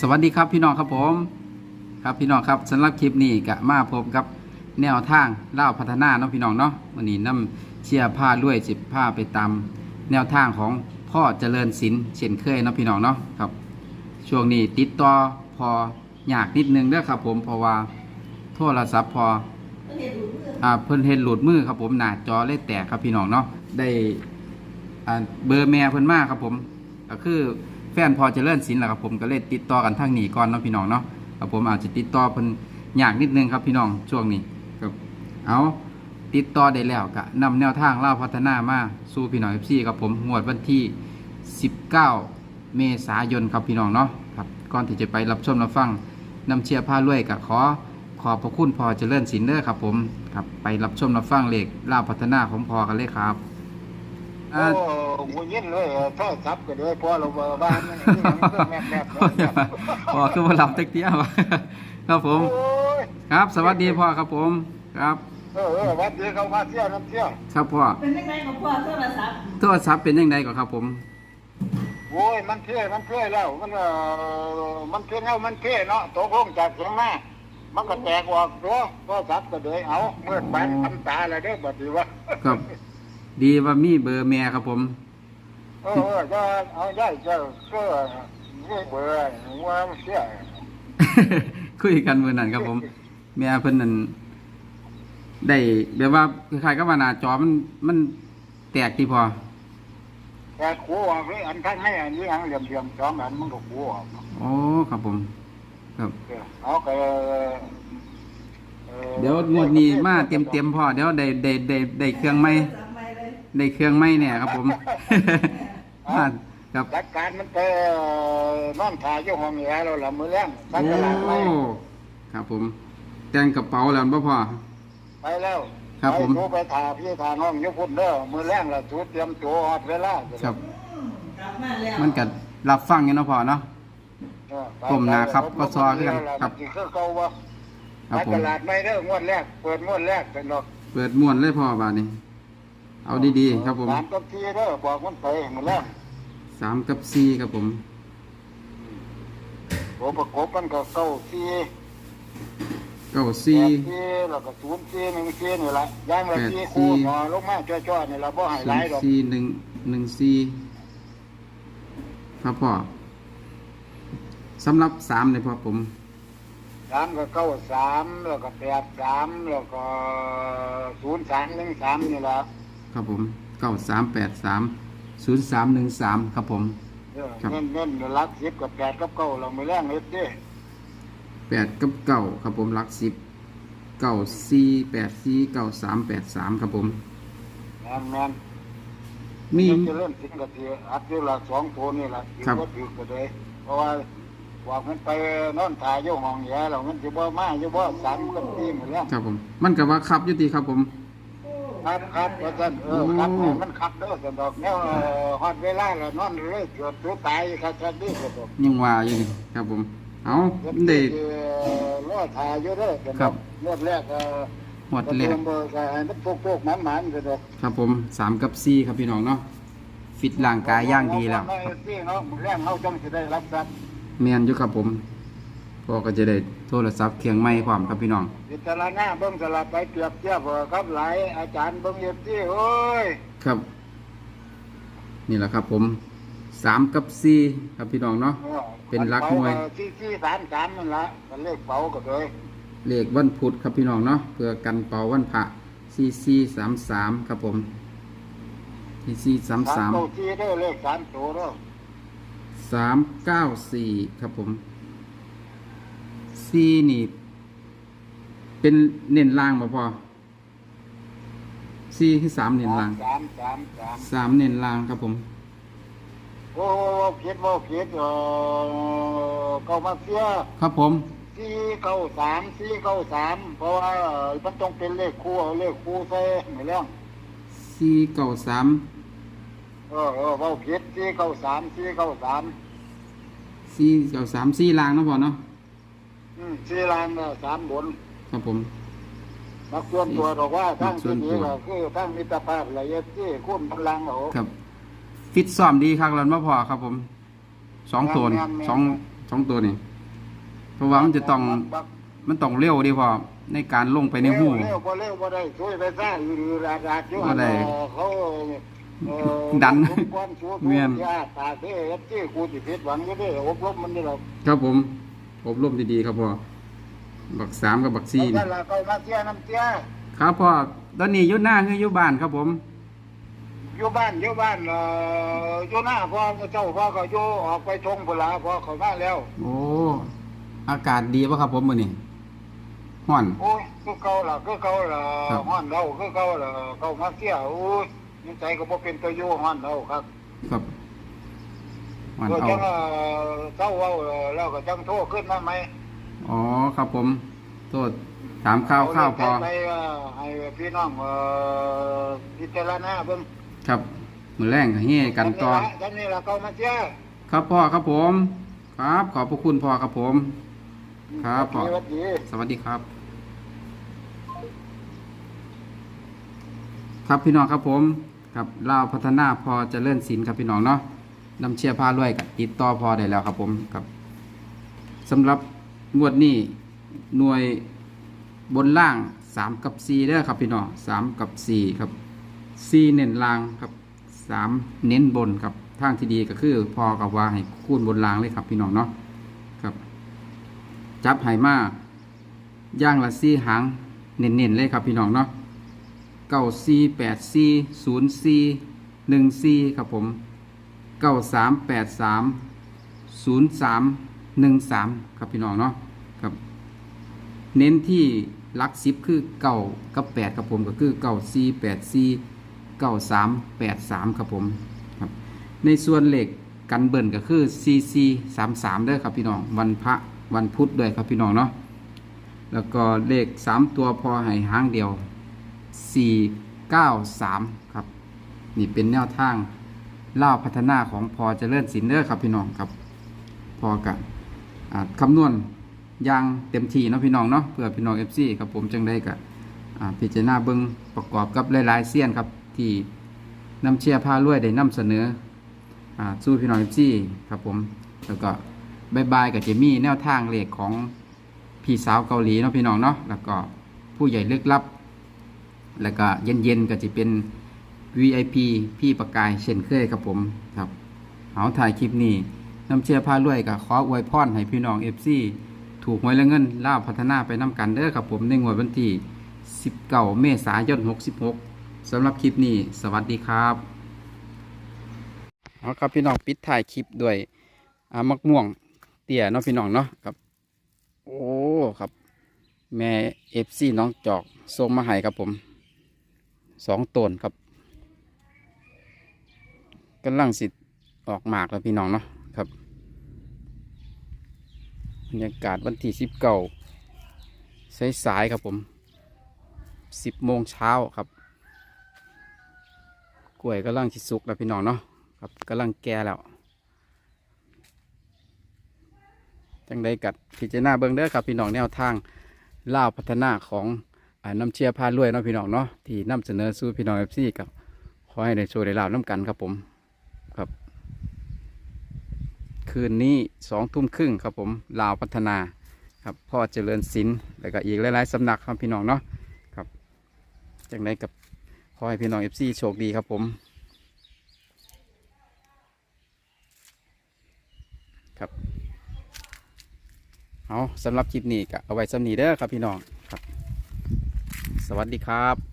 สวัสดีครับพี่น้องครับผม ครับพี่น้องครับสำหรับคลิปนี้กะมาพบกับแนวทางเล่าพัฒนาเนาะพี่น้องเนาะวันนี้นํเชียร์ผ้าด้วยสิบผ้าไปตามแนวทางของพ่อเจริญศิลป์เช่นเคยเนาะพี่น้องเนาะครับ ช่วงนี้ติดต่อพอยากนิดนึงเด้อครับผมเพราะว่าโทรศัพท์พออ่าเพิ่นเห็นหลุดมือครับผมหน้าจอเลยแตกครับพี่น้องเนาะได้อ่าเบอร์แม่เพิ่นมากครับผมก็คือ แฟนพอเจริญศิลป์แหละครับผมก็เลยติดต่อกันทางนี้ก่อนเนาะพี่น้องเนาะครับผมอาจจะติดต่อเพิ่นยากนิดนึงครับพี่น้องช่วงนี้ครับเอาติดต่อได้แล้วก็นำแนวทางเล่าพัฒนามาสู่พี่น้อง FC ครับผมงวดวันที่ 19 เมษายนครับพี่น้องเนาะครับก่อนที่จะไปรับชมรับฟังนำเชียร์ผ้ารวยกับขอขอบพระคุณพอเจริญสินเด้อครับผมครับไปรับชมรับฟังเลขล่าพัฒนาของพอกันเลยครับ โอ้อ่าหูยินเลยโทษทับกันเลยพอเราเบอร์บ้านมันนี่มันก็แมบแมบแมบพอคือมารับเต็กเตี้ยวะครับผมโอ้ยครับสวัสดีพ่อครับผมครับเออเออวันดีเขามาเที่ยวน้ำเที่ยวครับพ่อเป็นยังไงของพ่อโทรศัพท์โทรศัพท์เป็นยังไงก่อนครับผมโอ้ยมันเที่ยวมันเที่ยวแล้ว มันเออมันเที่ยวแล้วมันเที่ยวเนาะตกลงจากเสียงหน้ามันก็แตกออกตัวโทรศัพท์ก็เลยเอาเมื่อปันทำตาอะไรเด้อบัดนี้วะครับ ดีว่ามีเบอร์แม่ครับผม เออเออจะเอาได้เจ้าก็นี่เบอร์ว่ามันเที่ยวคุยกันมือนั่นครับผม แม่เพิ่นนั่นได้แบบว่าคล้ายๆกับว่าหน้าจอมันมันแตกที่พอแต่ขู่ออกเลยอันท่านให้อันนี้อันเหลี่ยมเหลี่ยมๆสองอันมันก็ขู่ออกโอ้ครับผม ครับเอาไปเดี๋ยวงวดนี้มาเต็มเต็มๆพอเดี๋ยวได้ได้ได้ได้เครื่องไม้โทรศัพท์ใหม่ เลยได้เครื่องไม้เนี่ยครับผมมาครับจัดการมันไปนอนถ่ายอยู่ห้องแอร์เราละมือแรงสักโอ้ตลาดไปครับผมแต่งกระเป๋าแล้วบ่พอ ไปแล้วครับผม ไปโทรไปถ่ายพี่ถ่ายน้องอยุพุ่นเด้อมือแรงละชุดเตรียมตัวฮอดเวลาครับอืมกลับมาแล้วมันกัรับฟังอยู่เนาะพอเนาะ เออไปผมนะครับก็ซอคือกันครับมันสิคือเก่าบ่ครับไปผมตลาดไม่เด้องวดแรก เปิดงวดแรกเป็นดอก เปิดม่วนเลยพ่อบาดนี้ เอาดีๆครับผมสามกับทีเด้อบอกมันไปมือแรกสามกับสี่ครับผมโอ้ประกบกันก็เก้าทีเก้าแปสี่ดทีแล้วก็ศูนย์ทีหนึ่งทีนี่ละย่างละแปดทีทีคู่หนอลงมาจ้อๆนี่ละบ่ให้ศูหลานยย์ดอกสี่หนึ่งหนึ่งสี่ครับพ่อสำหรับสามเลยพ่อผมสามก็เก้าสามแล้วก็แปดสามแล้วก็ศูนย์สามหนึ่งสามนี่ละ ครับผมเก้าสามแปดสามศูนย์สามหนึ่งสามครับผม เออครับ เน้นเน้นๆรักสิบกับแปดกับเก้าเราไม่แรงเล็ดเด้แปดกับเก้าครับผมหลักสิบเก้าสี่แปดสี่เก้าสามแปดสามครับผม แมนแมนมี จะเล่นสิงกับทีอัดเดียวละสองตัวนี่ละถือครับว่าถือก็เลยเพราะว่าว่ามันไปนอนถ่ายอยู่ห้องแย่แล้วมันจะบ่มาอยู่บ่สามกับทีหมดแล้ว ครับผม มันกับว่าครับอยุติครับผม ครับครับว่าซั่นเออครับให้มันครับเด้อสันดอกแนวเอ่อฮอดเวลาแล้วนอนเลยเกิดตัวตายครับครับนี่สันดอกยังว่าอยู่นี่ครับผม เอาเดี๋ยวได้ เอ่อรอถ่ายอยู่เด้อสันดอกครับ งวดแรกเอ่อหมดแรกเบอร์ก็ให้มันโปกๆมันๆสันดอก ครับผมสามกับสี่ครับพี่น้องเนาะฟิตร่างกายย่างดีแล้วเอาเอาสิเนาะแรงเฮาจังสิได้รับทรัพย์เมียนอยู่ครับผม พ่อก็จะได้โทรศัพท์เครื่องไม้พร้อมครับพี่น้องพิจารณาเบิ่งสลับไปเปรียบเทียบเอ่อครับหลายอาจารย์เบิ่งเฮ็ดสิโอ้ยครับ นี่แหละครับผมสามกับสี่ครับพี่น้องเนาะออเป็นหลักหน่วยที่ที่สามสามนั่นละเป็นเลขเป๋าก็เลยเลขวันพุธครับพี่น้องเนาะเพื่อกันเป่าวันพระสี่สี่สามสามครับผมสี่สี่สามสามเก้าที่ได้อเลขสามตัวเด้อสามเก้าสี่ครับผม สี่นี่ เป็นเน้นล่างมาพอสี่คือสามเน้นล่างสามสามสามสามเน้นล่างครับผม โอ้ผิดบ่ผิดเออเก้ามาเสียครับผมสี่เก้าสามสี่เก้าสามเพราะว่ามันต้องเป็นเลขคู่เอาเลขคู่ใส่ไม่เรื่องสี่เก้าสามเออเออเว้าผิดสี่เก้าสามสี่เก้าสามสี่เก้าสามสี่ล่างเนาะพอเนาะ อืมสี่ลางน่ะสามบนครับผม นักส่วนตัวบอกว่าทั้งส่ที่วนตัวนี้ก็คือทั้งมิตรภาพละเอียดที่คุ้มพลังเอาครับ ฟิตซ้อมดีครับแล้วมาพอครับ ผมสองโซนแม่นๆสองสองตัวนี่เพราะว่ามันจะต้องบักมันต้องเร็วดีพอในการลงไปในหูเร็วบ่เร็วบ่ได้ช่วยไปซ่าอือราดาดอยู่บ่ได้เขาเอ่อดันทุกความชั่วเมียนยาตาเด้อที่กูสิผิดหวังอยู่เด้ออบรมมันนี่หรอกครับผม อบรมดีๆครับพ่อบักสามกับบักสี่นั่นี่นล่ะเขามาเสียน้ำเสียครับพ่อตอนนี้อยู่หน้าคืออยู่บ้านครับผมอยู่บ้านอยู่บ้านเอ่ออยู่หน้าพ่อเจ้าพ่อก็อยู่ออกไปชงพุ่นล่ะพ่อเขามาแล้ว โอ้อากาศดีป่ะครับผมมื้อนี้ฮ้อน โอ้ยคือเก่าล่ะคือเก่าล่ะครับฮ้อนเราคือเก่าล่ะเขามาเสียโอ้ยนิสัยก็บ่เป็นตัวอยู่ฮ้อนเราครับ ครับ ฮ้อนก็เอา จังเอ่อเจ้าเว้าแล้วก็จังโทรขึ้นมาไหมอ๋อครับผม โทษถามข้าวข้าวพอไปเอ่อให้พี่น้องเอ่อพิจารณาเบิ่งครับ มือแรงก็เฮกันต่อ จังนี้ล่ะเขามาเสียครับพ่อครับผม ครับ ขอบพระคุณพ่อครับผม ครับพ่อ สวัสดี สวัสดีครับ ครับพี่น้องครับผมครับลาวพัฒนาพอเจะเลื่อนสินครับพี่น้องเนาะ น้ำเชียร์พาด้วยกับติดต่อพอได้แล้วครับผมครับสำหรับงวดนี้หน่วยบนล่าง 3 กับ4เด้อครับพี่น้อง3กับ 4 ครับ 4 เน้นล่างครับ 3 เน้นบนครับทางที่ดีก็คือพอกับว่าให้คูณบนล่างเลยครับพี่น้องเนาะครับ จับไหมาย่างละซี่หางเน้นๆเลยครับพี่น้องเนาะเก้าสี่แปดสี่ศูนย์สี่หนึ่งสี่ครับผม เก้าสามแปดสามศูนย์สามหนึ่งสามครับพี่น้องเนาะครับเน้นที่ลักสิบคือเก้ากับแปดครับผมก็คือเก้าสี่แปดสี่เก้าสามแปดสามครับผมครับในส่วนเหล็กกันเบิ่นก็คือ CC 3 3เด้อครับพี่น้อง วันพระวันพุธด้วยครับพี่น้องเนาะแล้วก็เลข 3 ตัวพอให้ห้างเดียว 4 9 3 ครับ นี่เป็นแนวทาง เล่าพัฒนาของพอเจริญสินเด้อครับพี่น้องครับ พอกับคำนวณยางเต็มที่เนาะพี่น้องเนาะเพื่อพี่น้อง FC ครับผมจังได้กับพิจารณาเบิ่งประกอบกับหลายๆเสี้ยนครับที่นำเชียร์พารวยได้นำเสนออสู้พี่น้องเอฟซีครับผมแล้วก็บายบายกับเจมี่แนวทางเลขของพี่สาวเกาหลีเนาะพี่น้องเนาะแล้วก็ผู้ใหญ่ลึกลับ แล้วก็เย็นๆก็จะเป็น VIP พี่ประกายเช่นเคยครับผมครับเอาถ่ายคลิปนี้น้ำเชียร์พารวยกับขออวยพรให้พี่น้องเอฟซีถูกหวยและเงินล่าพัฒนาไปน้ำกันเด้อครับผมในงวดวันที่19เมษายน66สำหรับคลิปนี้ สวัสดีครับเอาครับพี่น้องปิดถ่ายคลิปด้วยอามักม่วงเตี่ยเนาะพี่น้องเนาะครับ โอ้ครับ แม่เอฟซีน้องจอกส่งมาให้ครับผมสองตนครับ กำลังสิออกหมากแล้วพี่น้องเนาะครับบรรยากาศวันที่สิบเก้าสายๆครับผมสิบโมงเช้าครับ กล้วยกำลังสิสุกแล้วพี่น้องเนาะครับกำลังแก่แล้วจังได้กัดพิจารณาเบิ้งเด้อครับพี่น้องแนวทางล่าพัฒนาของอน้ำเชียร์พารวยเนาะพี่น้องเนาะที่นำเสนอสู่พี่น้องเอฟซีกับขอให้ได้โชว์ได้ลาวน้ำกันครับผม ครับ คืนนี้สองทุ่มครึ่งครับผมลาวพัฒนาครับพ่อเจริญศิลป์แล้วก็อีกหลายๆสำนักครับพี่น้องเนาะครับจังได้กับขอให้พี่น้องเอฟซีโชคดีครับผมครับเอาสำหรับคลิปนี้ก็เอาไว้สำนีเด้อครับพี่น้องครับ สวัสดีครับ